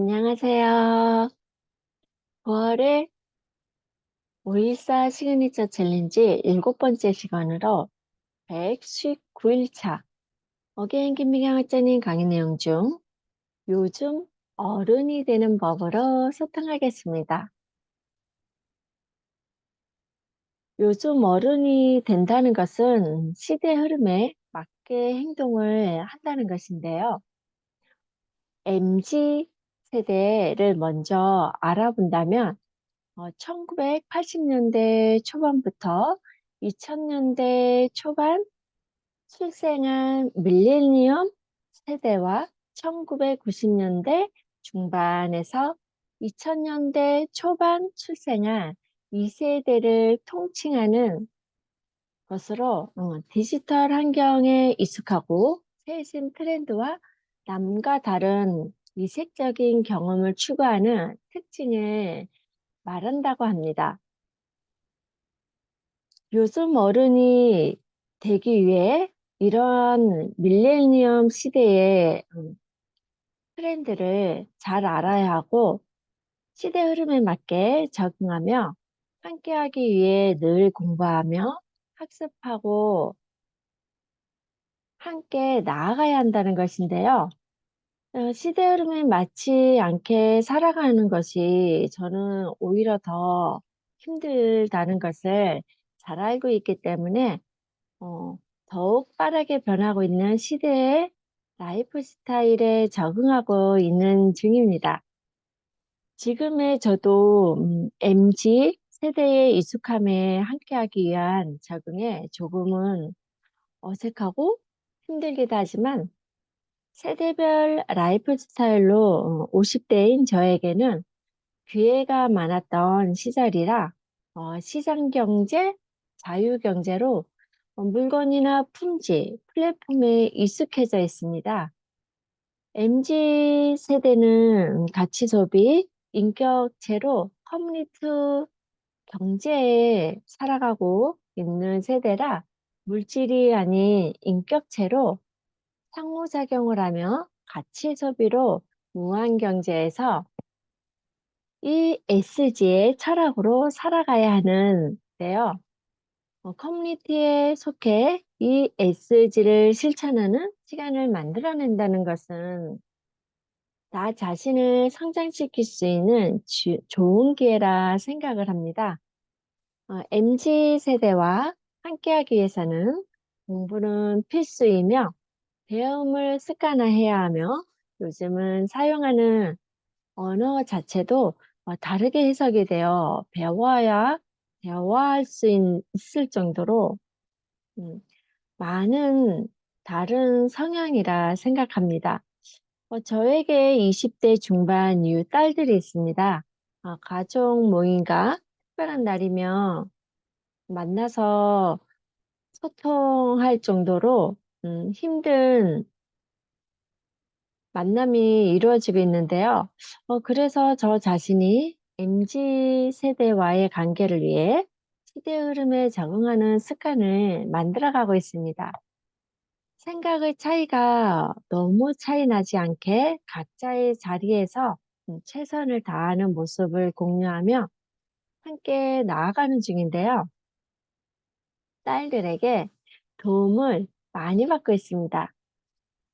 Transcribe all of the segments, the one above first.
안녕하세요. 9월에 514 시그니처 챌린지 일곱 번째 시간으로 119일차 어게인 김미경 학자님 강의 내용 중 요즘 어른이 되는 법으로 소통하겠습니다. 요즘 어른이 된다는 것은 시대 흐름에 맞게 행동을 한다는 것인데요. MZ 세대를 먼저 알아본다면 어, 1980년대 초반부터 2000년대 초반 출생한 밀레니엄 세대와 1990년대 중반에서 2000년대 초반 출생한 이 세대를 통칭하는 것으로 어, 디지털 환경에 익숙하고 최신 트렌드와 남과 다른 이색적인 경험을 추구하는 특징을 말한다고 합니다. 요즘 어른이 되기 위해 이러한 밀레니엄 시대의 음, 트렌드를 잘 알아야 하고 시대 흐름에 맞게 적응하며 함께하기 위해 늘 공부하며 학습하고 함께 나아가야 한다는 것인데요. 어, 시대 흐름에 맞지 않게 살아가는 것이 저는 오히려 더 힘들다는 것을 잘 알고 있기 때문에 어, 더욱 빠르게 변하고 있는 시대의 라이프 스타일에 적응하고 있는 중입니다. 지금의 저도 음, MZ 세대의 익숙함에 함께하기 위한 적응에 조금은 어색하고 힘들기도 하지만 세대별 라이프 스타일로 50대인 어, 저에게는 기회가 많았던 시절이라 어, 시장 경제, 자유 경제로 어, 물건이나 품질, 플랫폼에 익숙해져 있습니다. MZ 세대는 가치 소비, 인격체로 커뮤니티 경제에 살아가고 있는 세대라 물질이 아닌 인격체로 상호작용을 하며 가치 소비로 무한 경제에서 이 SG의 철학으로 살아가야 하는데요. 어, 커뮤니티에 속해 이 SG를 실천하는 시간을 만들어낸다는 것은 나 자신을 성장시킬 수 있는 주, 좋은 기회라 생각을 합니다. 어, MZ 세대와 함께하기 위해서는 공부는 필수이며 배움을 습관화해야 하며 요즘은 사용하는 언어 자체도 어, 다르게 해석이 되어 배워야 대화할 수 있을 정도로 음, 많은 다른 성향이라 생각합니다. 어, 저에게 20대 중반 이후 딸들이 있습니다. 어, 가족 모임과 특별한 날이면 만나서 소통할 정도로 음, 힘든 만남이 이루어지고 있는데요. 어, 그래서 저 자신이 MZ 세대와의 관계를 위해 시대 흐름에 적응하는 습관을 만들어가고 있습니다. 생각의 차이가 너무 차이 나지 않게 각자의 자리에서 음, 최선을 다하는 모습을 공유하며 함께 나아가는 중인데요. 딸들에게 도움을 많이 받고 있습니다.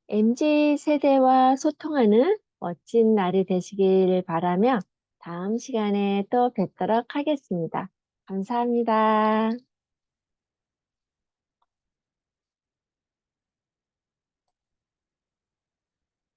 MZ 세대와 소통하는 멋진 날이 되시길 바라며 다음 시간에 또 뵙도록 하겠습니다. 감사합니다.